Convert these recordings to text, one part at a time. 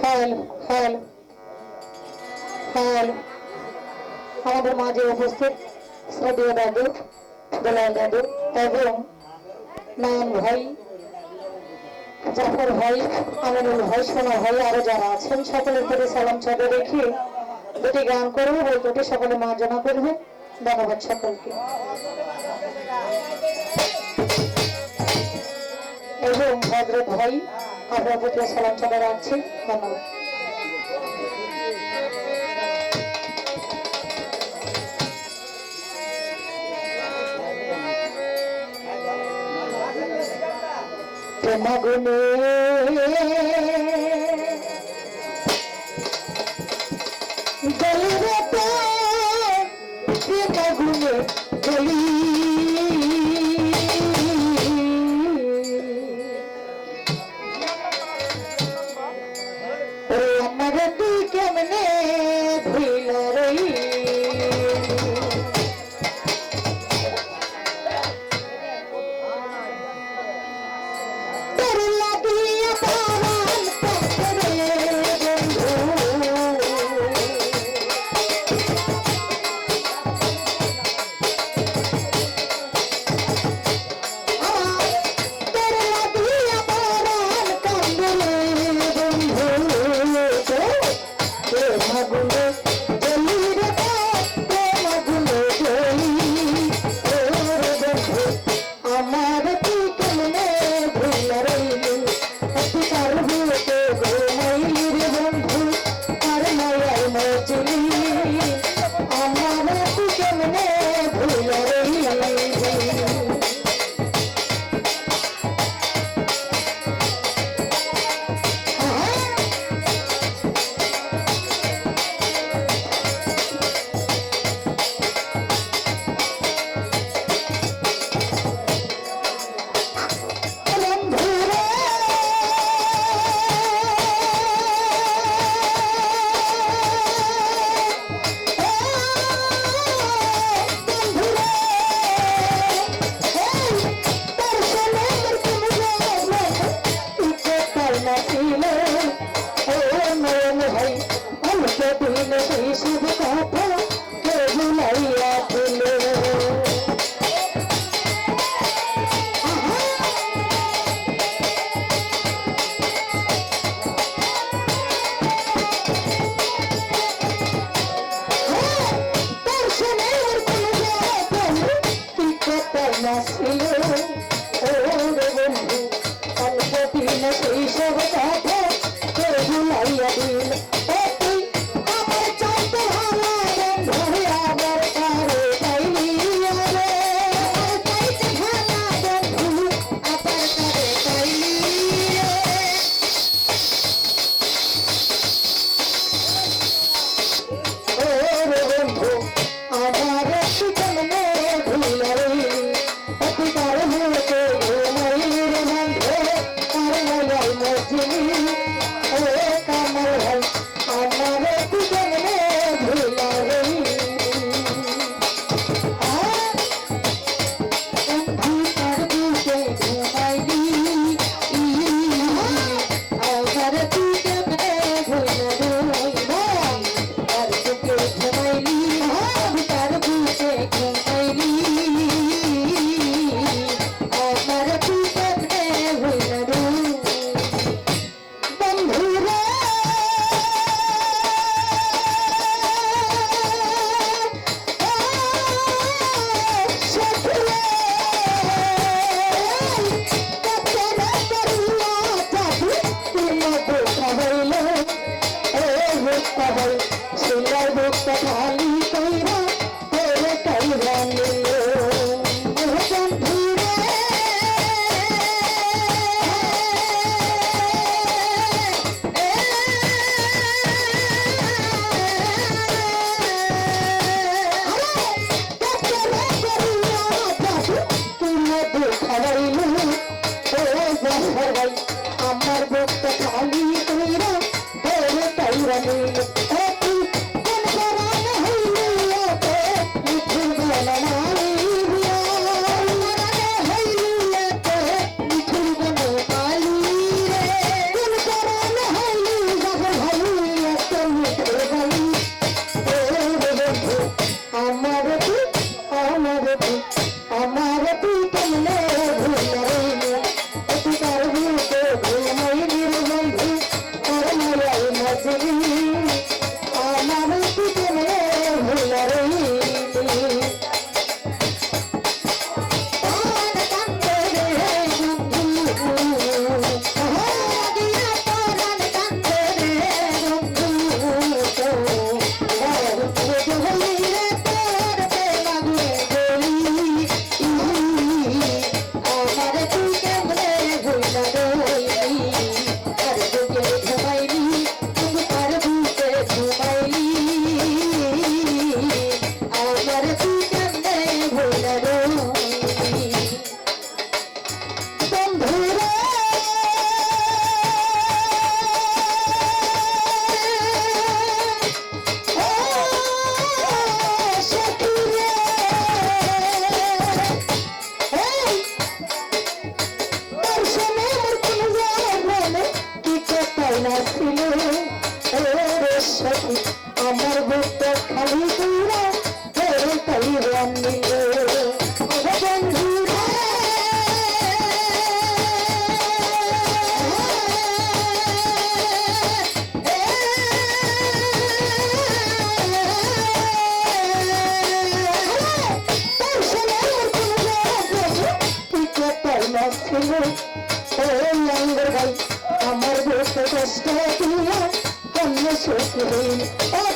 Hello hello hello আমাদের মাঝে উপস্থিত শ্রদ্ধেয় দাদু দোলাল দাদু এবং নয়ন ভাই, জাফর ভাই, আমিনুল ভাই, সোনা ভাই, আরও যারা আছেন, সকলের প্রতি সালাম ছড়ে রেখে দুটি গান করব। দুটি সকলে মার্জনা করবে ধন্যবাদ সকলকে। এবং ভদ্রত ভাই আপনার প্রতি সালাম ছড়ে রাখছি। ধন্যবাদ। প্রেমাগুনে দিলে Hola.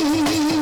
Mm-hmm.